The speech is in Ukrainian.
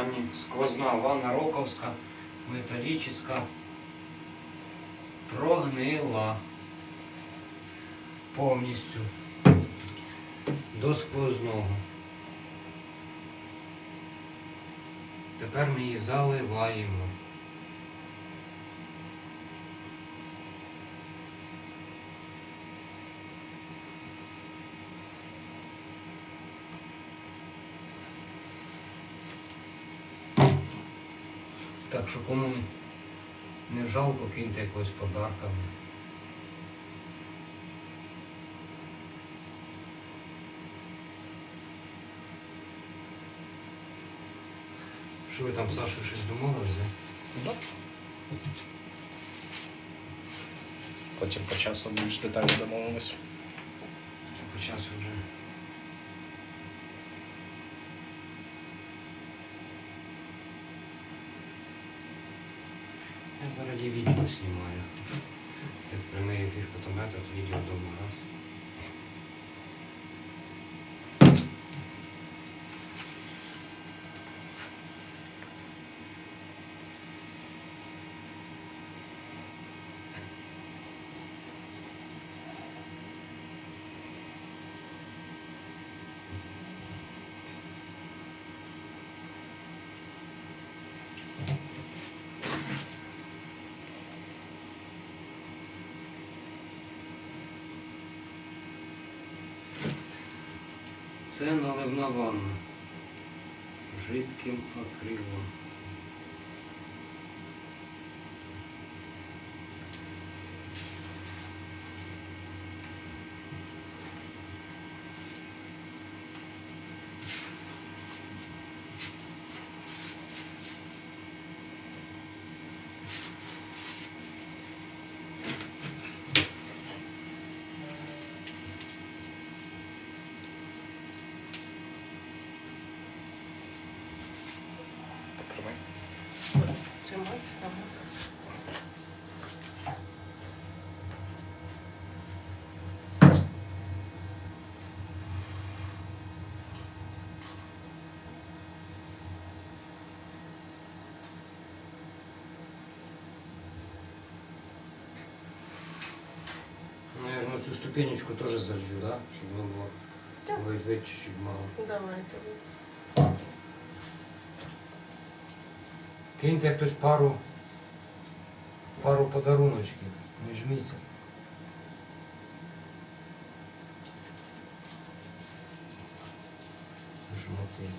ванні. Сквозна ванна роковська, металічна, прогнила повністю до сквозного. Тепер ми її заливаємо. Так що кому не- не жалко, киньте якогось подарка. Що ви там з Сашою щось домовились, да? Да. Потім по часу більш детально домовимось. По часу вже. Я зараз і відео знімаю. Як прямий ефір, потім этот відео вдома раз. Це наливна ванна. Жидким акрилом. Наверное, цю ступенечку теж залью, да? Щоб воно було Так. вид-вид чуть-чуть мало. Давай Давайте. Киньте хтось пару, пару подаруночків. Не жміться. Жмоти.